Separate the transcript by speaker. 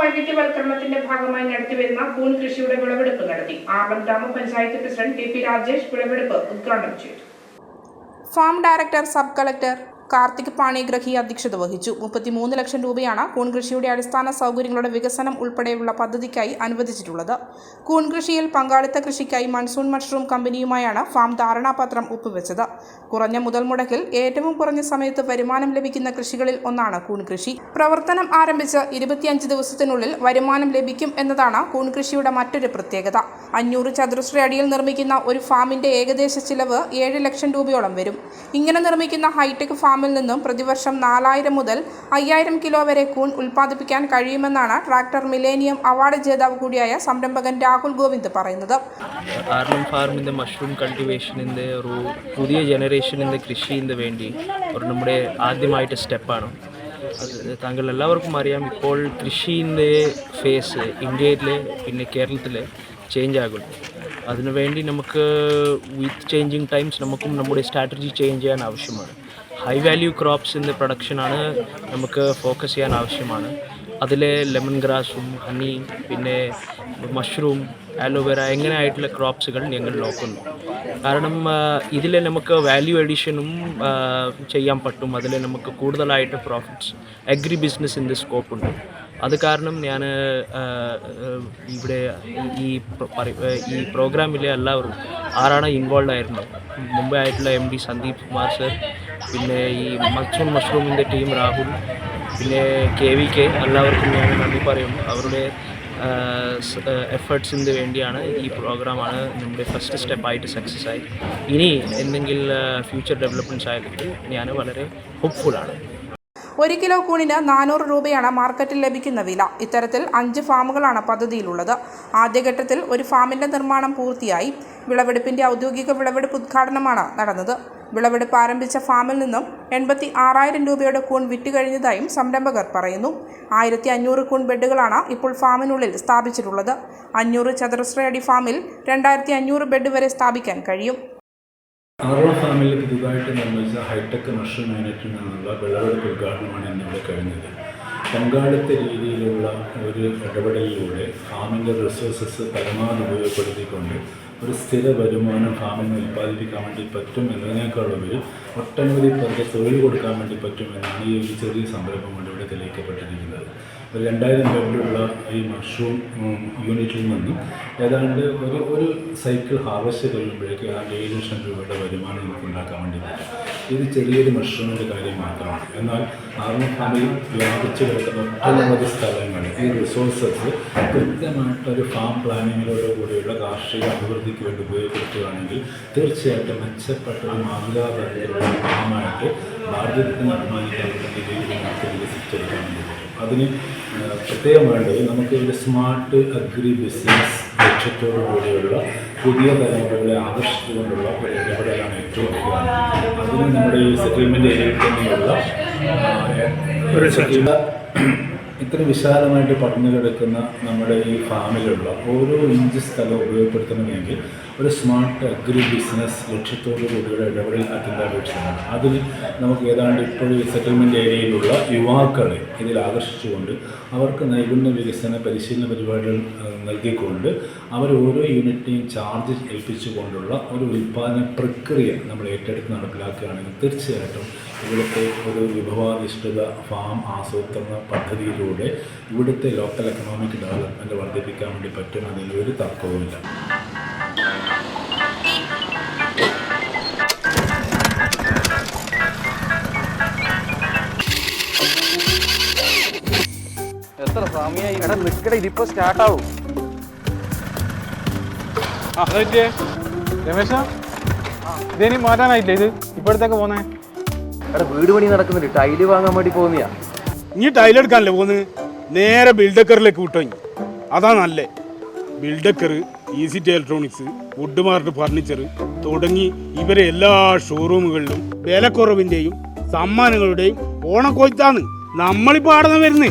Speaker 1: വൈവിധ്യവൽക്കരണത്തിന്റെ ഭാഗമായി നടത്തിവരുന്ന കൂൺ കൃഷിയുടെ വിളവെടുപ്പ് നടത്തി. ആറളം ഗ്രാമപഞ്ചായത്ത് പ്രസിഡന്റ് ടി പി രാജേഷ് വിളവെടുപ്പ് ഉദ്ഘാടനം ചെയ്തു. Farm director sub collector Karthik Panigrahi അധ്യക്ഷത വഹിച്ചു. മുപ്പത്തിമൂന്ന് ലക്ഷം രൂപയാണ് കൂൺകൃഷിയുടെ അടിസ്ഥാന സൗകര്യങ്ങളുടെ വികസനം ഉൾപ്പെടെയുള്ള പദ്ധതിക്കായി അനുവദിച്ചിട്ടുള്ളത്. കൂൺകൃഷിയിൽ പങ്കാളിത്ത കൃഷിക്കായി മൺസൂൺ മഷ്റൂം കമ്പനിയുമായാണ് ഫാം ധാരണാപത്രം ഒപ്പുവെച്ചത്. കുറഞ്ഞ മുതൽ മുടക്കിൽ ഏറ്റവും കുറഞ്ഞ സമയത്ത് വരുമാനം ലഭിക്കുന്ന കൃഷികളിൽ ഒന്നാണ് കൂൺകൃഷി. പ്രവർത്തനം ആരംഭിച്ച് ഇരുപത്തിയഞ്ച് ദിവസത്തിനുള്ളിൽ വരുമാനം ലഭിക്കും എന്നതാണ് കൂൺകൃഷിയുടെ മറ്റൊരു പ്രത്യേകത. അഞ്ഞൂറ് ചതുരശ്ര അടിയിൽ നിർമ്മിക്കുന്ന ഒരു ഫാമിന്റെ ഏകദേശ ചിലവ് ഏഴ് ലക്ഷം രൂപയോളം വരും. ഇങ്ങനെ നിർമ്മിക്കുന്ന ഹൈടെക് ഫാമിൽ നിന്നും പ്രതിവർഷം നാലായിരം മുതൽ അയ്യായിരം കിലോ വരെ കൂൺ ഉൽപ്പാദിപ്പിക്കാൻ കഴിയുമെന്നാണ് ട്രാക്ടർ മിലേനിയം അവാർഡ് ജേതാവ് കൂടിയായ സംരംഭകൻ രാഹുൽ ഗോവിന്ദ് പറയുന്നത്.
Speaker 2: ആർലം ഫാർമിന്റെ മഷ്റൂം കൾട്ടിവേഷനിന്റെ ഒരു പുതിയ ജനറേഷനിന്റെ കൃഷിന്റെ വേണ്ടി ഒരു നമ്മുടെ ആദ്യമായിട്ട് സ്റ്റെപ്പാണ്. താങ്കൾ എല്ലാവർക്കും അറിയാം ഇപ്പോൾ കൃഷിന്റെ ഫേസ് ഇന്ത്യയിലെ പിന്നെ കേരളത്തിൽ ചേഞ്ച് ആകുള്ളൂ അതിനുവേണ്ടി നമുക്ക് വിത്ത് ചേഞ്ചിങ് ടൈംസ് നമുക്കും നമ്മുടെ സ്ട്രാറ്റജി ചേഞ്ച് ചെയ്യാൻ ആവശ്യമാണ്. ഹൈ വാല്യൂ ക്രോപ്സിന്റെ പ്രൊഡക്ഷനാണ് നമുക്ക് ഫോക്കസ് ചെയ്യാൻ ആവശ്യമാണ്. അതിൽ ലെമൺ ഗ്രാസും ഹണി പിന്നെ മഷ്റൂം ആലോവേര എങ്ങനെ ആയിട്ടുള്ള ക്രോപ്സുകൾ ഞങ്ങൾ നോക്കുന്നു. കാരണം ഇതിൽ നമുക്ക് വാല്യൂ എഡിഷനും ചെയ്യാൻ പറ്റും. അതിൽ നമുക്ക് കൂടുതലായിട്ട് പ്രോഫിറ്റ്സ് അഗ്രി ബിസിനസ് ബിസിനസ്സിന്റെ സ്കോപ്പ് ഉണ്ട്. അത് കാരണം ഞാൻ ഇവിടെ ഈ ഈ പ്രോഗ്രാമിലെ എല്ലാവരും ആരാണ് ഇൻവോൾവ് ആയിരുന്നത് മുംബൈ ആയിട്ടുള്ള M D Sandeep Kumar sir പിന്നെ ഈ മച്ചൻ മഷ്റൂമിന്റെ ടീം രാഹുൽ പിന്നെ കെ വി കെ എല്ലാവർക്കും ഞാൻ നന്ദി പറയും. അവരുടെ എഫേർട്സിന് വേണ്ടിയാണ് ഈ പ്രോഗ്രാമാണ് നമ്മുടെ ഫസ്റ്റ് സ്റ്റെപ്പായിട്ട് സക്സസ് ആയി ഇനി എന്തെങ്കിലും ഫ്യൂച്ചർ ഡെവലപ്മെന്റ്സ് ആയിട്ട് ഞാൻ വളരെ ഹോപ്പ്ഫുള്ളാണ്
Speaker 1: ഒരു കിലോ കൂണിന് നാനൂറ് രൂപയാണ് മാർക്കറ്റിൽ ലഭിക്കുന്ന വില. ഇത്തരത്തിൽ അഞ്ച് ഫാമുകളാണ് പദ്ധതിയിലുള്ളത്. ആദ്യഘട്ടത്തിൽ ഒരു ഫാമിന്റെ നിർമ്മാണം പൂർത്തിയായി. വിളവെടുപ്പിന്റെ ഔദ്യോഗിക വിളവെടുപ്പ് ഉദ്ഘാടനമാണ് നടന്നത്. വിളവെടുപ്പ് ആരംഭിച്ച ഫാമിൽ നിന്നും എൺപത്തി ആറായിരം രൂപയുടെ കൂൺ വിറ്റുകഴിഞ്ഞതായും സംരംഭകർ പറയുന്നു. ആയിരത്തി അഞ്ഞൂറ് കൂൺ ബെഡുകളാണ് ഇപ്പോൾ ഫാമിനുള്ളിൽ സ്ഥാപിച്ചിട്ടുള്ളത്. അഞ്ഞൂറ് ചതുരശ്രയടി ഫാമിൽ രണ്ടായിരത്തി അഞ്ഞൂറ് ബെഡ് വരെ സ്ഥാപിക്കാൻ കഴിയും.
Speaker 3: ആറള ഫാമിൽ പുതുതായിട്ട് നിർമ്മിച്ച ഹൈടെക് മഷ്റൂം യൂണിറ്റിൽ നിന്നുള്ള വിളവെടുപ്പ് ഉദ്ഘാടനമാണ് ഇന്നിവിടെ കഴിഞ്ഞത്. പങ്കാളിത്ത രീതിയിലുള്ള ഒരു ഇടപെടലിലൂടെ ഫാമിന്റെ റിസോഴ്സസ് പരമാവധി ഉപയോഗപ്പെടുത്തിക്കൊണ്ട് ഒരു സ്ഥിര വരുമാനം ഫാമിന് ഉൽപ്പാദിപ്പിക്കാൻ വേണ്ടി പറ്റും എന്നതിനേക്കാളുപരി ഒട്ടനവധി പേർക്ക് തൊഴിൽ കൊടുക്കാൻ വേണ്ടി പറ്റുമെന്നാണ് ഈ ഒരു ചെറിയ സംരംഭം കൊണ്ട് ഇവിടെ തെളിയിക്കപ്പെട്ടിരിക്കുന്നത്. ഒരു രണ്ടായിരം പേരിലുള്ള ഈ മഷ്റൂം യൂണിറ്റിൽ നിന്നും ഏതാണ്ട് ഒരു ഒരു സൈക്കിൾ ഹാർവസ്റ്റ് കഴിയുമ്പോഴേക്ക് ആ ഏഴ് ലക്ഷം രൂപയുടെ വരുമാനം നമുക്ക് ഉണ്ടാക്കാൻ വേണ്ടി പറ്റും. ഇത് ചെറിയൊരു മഷ്റൂമിന്റെ കാര്യം മാത്രമാണ്. എന്നാൽ ആർമഫാമിൽ വ്യാപിച്ചു കിടക്കുന്ന ഒട്ടനവധി സ്ഥലങ്ങൾ ഈ റിസോഴ്സസ് കൃത്യമായിട്ടൊരു ഫാം പ്ലാനിങ്ങിലോട് കൂടിയുള്ള കാർഷിക അഭിവൃദ്ധിക്ക് വേണ്ടി ഉപയോഗപ്പെടുത്തുകയാണെങ്കിൽ തീർച്ചയായിട്ടും മെച്ചപ്പെട്ട ഒരു മാതൃകാതരത്തിലുള്ള ഫാമായിട്ട് ഭാരതത്തിന് അഭിമാനിക്കാൻ പറ്റുന്ന രീതിയിൽ നമുക്ക് വികസിച്ചെടുക്കാൻ വേണ്ടി അതിന് പ്രത്യേകമായിട്ട് നമുക്ക് ഒരു സ്മാർട്ട് അഗ്രി ബിസിനസ് ലക്ഷ്യത്തോടു കൂടിയുള്ള പുതിയ തലമുറകളെ ആകർഷിച്ചുകൊണ്ടുള്ള ഒരു ഇടപെടലാണ് ഏറ്റവും പ്രധാനം അതിന് നമ്മുടെ ഈ സെറ്റിൽമെന്റ് ഏരിയയിൽ തന്നെയുള്ള ഒരു സെറ്റിൽമെന്റ് ഇത്ര വിശാലമായിട്ട് പടർന്നു കിടക്കുന്ന നമ്മുടെ ഈ ഫാമിലുള്ള ഓരോ ഇഞ്ച് സ്ഥലം ഉപയോഗപ്പെടുത്തണമെങ്കിൽ ഒരു സ്മാർട്ട് അഗ്രി ബിസിനസ് ലക്ഷ്യത്തോടു കൂടിയുള്ള ഇടപെടൽ അത്യന്താപേക്ഷിതമാണ്. അതിൽ നമുക്ക് ഏതാണ്ട് ഇപ്പോഴും സെറ്റിൽമെന്റ് ഏരിയയിലുള്ള യുവാക്കളെ ഇതിൽ ആകർഷിച്ചുകൊണ്ട് അവർക്ക് നൈപുണ്യ വികസന പരിശീലന പരിപാടികൾ നൽകിക്കൊണ്ട് അവർ ഓരോ യൂണിറ്റിനെയും ചാർജ് ഏൽപ്പിച്ചുകൊണ്ടുള്ള ഒരു ഉൽപ്പാദന പ്രക്രിയ നമ്മൾ ഏറ്റെടുത്ത് നടപ്പിലാക്കുകയാണെങ്കിൽ തീർച്ചയായിട്ടും ഇവിടുത്തെ ഒരു വിഭവാധിഷ്ഠിത ഫാം ആസൂത്രണ പദ്ധതിയിലൂടെ ഇവിടുത്തെ ലോക്കൽ എക്കണോമിക് ഡെവലപ്മെന്റ് വർദ്ധിപ്പിക്കാൻ വേണ്ടി പറ്റുമെന്നതിൽ ഒരു തർക്കവുമില്ല.
Speaker 4: എത്ര എടാ നിക്കട ഇതിപ്പോ സ്റ്റാർട്ടാവും.
Speaker 5: ആ അതെ രമേശ? ഇതേനി മാറ്റാനായില്ലേ ഇത്? ഇപ്പോഴത്തേക്ക് പോന്നേ.
Speaker 4: എടാ വീട് പണി നടക്കുന്നുണ്ട്. ടൈൽ വാങ്ങാൻ വേണ്ടി പോകുന്നയാ
Speaker 5: നീ ടൈലെടുക്കാനല്ലേ പോന്ന് നേരെ ബിൽഡക്കറിലേക്ക് വിട്ടോ ഇനി. അതാ നല്ലേ. ബിൽഡക്കർ ഈസിറ്റി ഇലക്ട്രോണിക്സ് വുഡ് മാർട്ട് ഫർണിച്ചർ തുടങ്ങി ഇവരെ എല്ലാ ഷോറൂമുകളിലും വിലക്കുറവിന്റെയും സമ്മാനങ്ങളുടെയും ഓണക്കൊയ്ത്താണ് നമ്മളിപ്പോ ആടുന്ന വരുന്നേ?